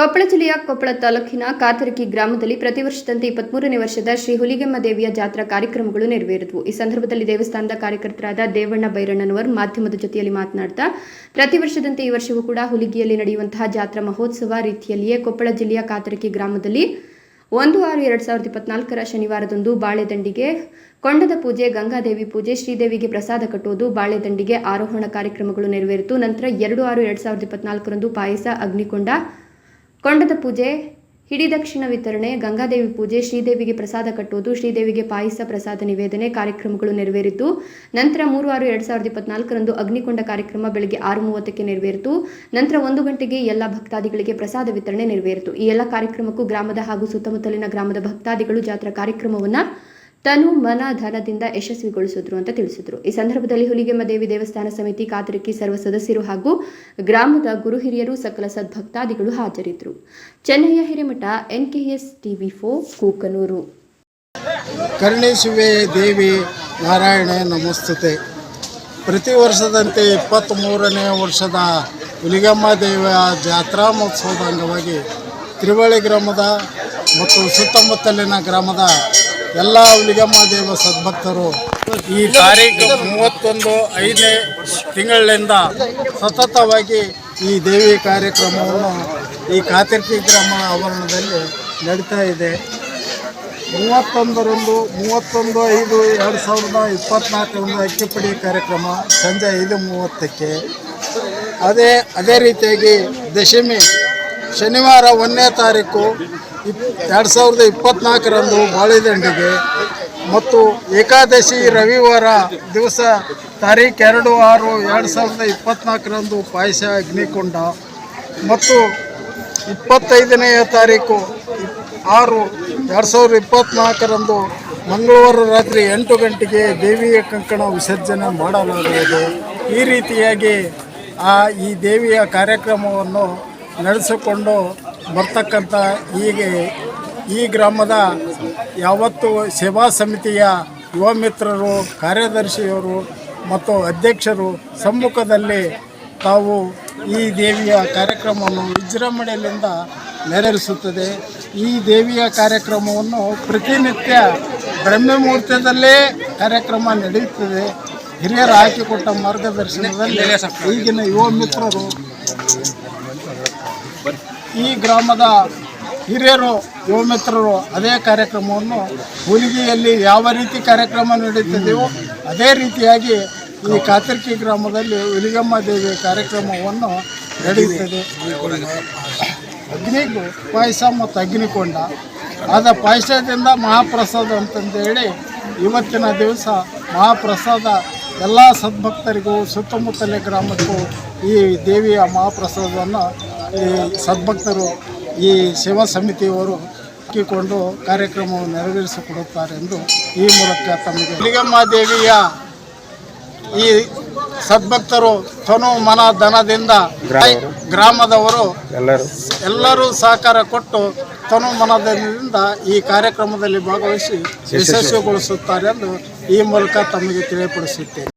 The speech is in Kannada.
ಕೊಪ್ಪಳ ಜಿಲ್ಲೆಯ ಕೊಪ್ಪಳ ತಾಲೂಕಿನ ಕಾತರಕಿ ಗ್ರಾಮದಲ್ಲಿ ಪ್ರತಿ ವರ್ಷದಂತೆ ಇಪ್ಪತ್ಮೂರನೇ ವರ್ಷದ ಶ್ರೀ ಹುಲಿಗೆಮ್ಮ ದೇವಿಯ ಜಾತ್ರಾ ಕಾರ್ಯಕ್ರಮಗಳು ನೆರವೇರಿದವು. ಈ ಸಂದರ್ಭದಲ್ಲಿ ದೇವಸ್ಥಾನದ ಕಾರ್ಯಕರ್ತರಾದ ದೇವಣ್ಣ ಬೈರಣ್ಣನವರ್ ಮಾಧ್ಯಮದ ಜೊತೆಯಲ್ಲಿ ಮಾತನಾಡ್ತಾ, ಪ್ರತಿ ವರ್ಷದಂತೆ ಈ ವರ್ಷವೂ ಕೂಡ ಹುಲಿಗಿಯಲ್ಲಿ ನಡೆಯುವಂತಹ ಜಾತ್ರಾ ಮಹೋತ್ಸವ ರೀತಿಯಲ್ಲಿಯೇ ಕೊಪ್ಪಳ ಜಿಲ್ಲೆಯ ಕಾತರಕಿ ಗ್ರಾಮದಲ್ಲಿ ಒಂದು ಆರು ಎರಡು ಸಾವಿರದ ಇಪ್ಪತ್ನಾಲ್ಕರ ಶನಿವಾರದಂದು ಬಾಳೆದಂಡಿಗೆ ಕೊಂಡದ ಪೂಜೆ, ಗಂಗಾದೇವಿ ಪೂಜೆ, ಶ್ರೀದೇವಿಗೆ ಪ್ರಸಾದ ಕಟ್ಟುವುದು ಬಾಳೆದಂಡಿಗೆ ಆರೋಹಣ ಕಾರ್ಯಕ್ರಮಗಳು ನೆರವೇರಿತು. ನಂತರ ಎರಡು ಆರು ಎರಡು ಸಾವಿರದ ಇಪ್ಪತ್ನಾಲ್ಕರಂದು ಪಾಯಸ, ಅಗ್ನಿಕೊಂಡ ಕೊಂಡದ ಪೂಜೆ ಹಿಡಿದಕ್ಷಿಣ ವಿತರಣೆ, ಗಂಗಾದೇವಿ ಪೂಜೆ, ಶ್ರೀದೇವಿಗೆ ಪ್ರಸಾದ ಕಟ್ಟುವುದು, ಶ್ರೀದೇವಿಗೆ ಪಾಯಸ, ಪ್ರಸಾದ ನಿವೇದನೆ ಕಾರ್ಯಕ್ರಮಗಳು ನೆರವೇರಿತು. ನಂತರ ಮೂರು ಆರು ಎರಡು ಸಾವಿರದ ಇಪ್ಪತ್ನಾಲ್ಕರಂದು ಅಗ್ನಿಕೊಂಡ ಕಾರ್ಯಕ್ರಮ ಬೆಳಗ್ಗೆ ಆರು ಮೂವತ್ತಕ್ಕೆ ನೆರವೇರಿತು. ನಂತರ ಒಂದು ಗಂಟೆಗೆ ಎಲ್ಲ ಭಕ್ತಾದಿಗಳಿಗೆ ಪ್ರಸಾದ ವಿತರಣೆ ನೆರವೇರಿತು. ಈ ಎಲ್ಲ ಕಾರ್ಯಕ್ರಮಕ್ಕೂ ಗ್ರಾಮದ ಹಾಗೂ ಸುತ್ತಮುತ್ತಲಿನ ಗ್ರಾಮದ ಭಕ್ತಾದಿಗಳು ಜಾತ್ರಾ ಕಾರ್ಯಕ್ರಮವನ್ನು ತನು ಮನ ಧನದಿಂದ ಯಶಸ್ವಿಗೊಳಿಸಿದ್ರು ಅಂತ ತಿಳಿಸಿದ್ರು. ಈ ಸಂದರ್ಭದಲ್ಲಿ ಹುಲಿಗೆಮ್ಮ ದೇವಿ ದೇವಸ್ಥಾನ ಸಮಿತಿ ಕಾತರಿಕಿ ಸರ್ವ ಸದಸ್ಯರು ಹಾಗೂ ಗ್ರಾಮದ ಗುರು ಹಿರಿಯರು ಸಕಲ ಸದ್ಭಕ್ತಾದಿಗಳು ಹಾಜರಿದ್ದರು ಚೆನ್ನಯ್ಯ ಹಿರೇಮಠ, ಎನ್ಕೆಎಸ್ ಟಿವಿ ಫೋ ಕೂಕನೂರು. ಕರುಣಿಸುವೆ ದೇವಿ ನಾರಾಯಣ ನಮಸ್ತುತೆ. ಪ್ರತಿ ವರ್ಷದಂತೆ ಇಪ್ಪತ್ತ್ಮೂರನೇ ವರ್ಷದ ಹುಲಿಗಮ್ಮ ದೇವಿಯ ಜಾತ್ರಾ ಮಹೋತ್ಸವದ ಅಂಗವಾಗಿ ತ್ರಿವಳಿ ಗ್ರಾಮದ ಮತ್ತು ಸುತ್ತಮುತ್ತಲಿನ ಗ್ರಾಮದ ಎಲ್ಲ ಹುಲಿಗಮ್ಮ ದೇವ ಸದ್ಭಕ್ತರು ಈ ತಾರೀಕು ಮೂವತ್ತೊಂದು ಐದನೇ ತಿಂಗಳಿಂದ ಸತತವಾಗಿ ಈ ದೇವಿ ಕಾರ್ಯಕ್ರಮವನ್ನು, ಈ ಕಾತಿರ್ಕಿ ಗ್ರಾಮ ಆವರಣದಲ್ಲಿ ನಡೀತಾ ಇದೆ. ಮೂವತ್ತೊಂದರಂದು, ಮೂವತ್ತೊಂದು ಐದು ಎರಡು ಸಾವಿರದ ಇಪ್ಪತ್ನಾಲ್ಕರಂದು ಅಕ್ಕಿಪಡಿ ಕಾರ್ಯಕ್ರಮ ಸಂಜೆ ಐದು ಮೂವತ್ತಕ್ಕೆ. ಅದೇ ಅದೇ ರೀತಿಯಾಗಿ ದಶಮಿ ಶನಿವಾರ ಒಂದನೇ ತಾರೀಕು ಎರಡು ಸಾವಿರದ ಇಪ್ಪತ್ನಾಲ್ಕರಂದು ಬಾಳೆದಂಡಿಗೆ ಮತ್ತು ಏಕಾದಶಿ ರವಿವಾರ ದಿವಸ ತಾರೀಖು ಎರಡು ಆರು ಎರಡು ಸಾವಿರದ ಇಪ್ಪತ್ನಾಲ್ಕರಂದು ಪಾಯಸ ಅಗ್ನಿಕೊಂಡ ಮತ್ತು ಇಪ್ಪತ್ತೈದನೆಯ ತಾರೀಕು ಆರು ಎರಡು ಸಾವಿರದ ಇಪ್ಪತ್ನಾಲ್ಕರಂದು ಮಂಗಳವಾರ ರಾತ್ರಿ ಎಂಟು ಗಂಟೆಗೆ ದೇವಿಯ ಕಂಕಣ ವಿಸರ್ಜನೆ ಮಾಡಲಾಗುವುದು. ಈ ರೀತಿಯಾಗಿ ಆ ಈ ದೇವಿಯ ಕಾರ್ಯಕ್ರಮವನ್ನು ನಡೆಸಿಕೊಂಡು ಬರ್ತಕ್ಕಂಥ ಈಗ ಈ ಗ್ರಾಮದ ಯಾವತ್ತು ಸೇವಾ ಸಮಿತಿಯ ಯುವ ಮಿತ್ರರು, ಕಾರ್ಯದರ್ಶಿಯವರು ಮತ್ತು ಅಧ್ಯಕ್ಷರು ಸಮ್ಮುಖದಲ್ಲಿ ತಾವು ಈ ದೇವಿಯ ಕಾರ್ಯಕ್ರಮವನ್ನು ವಿಜೃಂಭಣೆಯಿಂದ ನೆರವೇರಿಸುತ್ತದೆ. ಈ ದೇವಿಯ ಕಾರ್ಯಕ್ರಮವನ್ನು ಪ್ರತಿನಿತ್ಯ ಬ್ರಹ್ಮಮುಹೂರ್ತದಲ್ಲೇ ಕಾರ್ಯಕ್ರಮ ನಡೆಯುತ್ತದೆ. ಹಿರಿಯರು ಹಾಕಿಕೊಟ್ಟ ಮಾರ್ಗದರ್ಶನದಲ್ಲಿ ಈಗಿನ ಯುವ ಮಿತ್ರರು ಈ ಗ್ರಾಮದ ಹಿರಿಯರು ಯುವ ಮಿತ್ರರು ಅದೇ ಕಾರ್ಯಕ್ರಮವನ್ನು ಹುಲಿಗೆಯಲ್ಲಿ ಯಾವ ರೀತಿ ಕಾರ್ಯಕ್ರಮ ನಡೆಯುತ್ತಿದೆಯೋ ಅದೇ ರೀತಿಯಾಗಿ ಈ ಕಾತರ್ಕಿ ಗ್ರಾಮದಲ್ಲಿ ಹುಲಿಗಮ್ಮ ದೇವಿ ಕಾರ್ಯಕ್ರಮವನ್ನು ನಡೆಯುತ್ತದೆ. ಅಗ್ನಿಗೂ, ಪಾಯಸ ಮತ್ತು ಅಗ್ನಿಕೊಂಡ. ಆದ ಪಾಯಸದಿಂದ ಮಹಾಪ್ರಸಾದ ಅಂತಂದೇಳಿ ಇವತ್ತಿನ ದಿವಸ ಮಹಾಪ್ರಸಾದ ಎಲ್ಲ ಸದ್ಭಕ್ತರಿಗೂ ಸುತ್ತಮುತ್ತಲಿನ ಗ್ರಾಮಕ್ಕೂ ಈ ದೇವಿಯ ಮಹಾಪ್ರಸಾದವನ್ನು ಈ ಸದ್ಭಕ್ತರು ಈ ಸೇವಾ ಸಮಿತಿಯವರು ಹಾಕಿಕೊಂಡು ಕಾರ್ಯಕ್ರಮವನ್ನು ನೆರವೇರಿಸಿಕೊಡುತ್ತಾರೆ ಎಂದು ಈ ಮೂಲಕ ತಮಗೆ ಹುಲಿಗಮ್ಮ ದೇವಿಯ ಈ ಸದ್ಭಕ್ತರು ತನು ಮನ ಧನದಿಂದ ಗ್ರಾಮದವರು ಎಲ್ಲರೂ. ಸಹಕಾರ ಕೊಟ್ಟು ತನು ಮನದಿಂದ ಈ ಕಾರ್ಯಕ್ರಮದಲ್ಲಿ ಭಾಗವಹಿಸಿ ಯಶಸ್ವಿಗೊಳಿಸುತ್ತಾರೆ ಎಂದು ಈ ಮೂಲಕ ತಮಗೆ ತಿಳಿಯಪಡಿಸುತ್ತೇನೆ.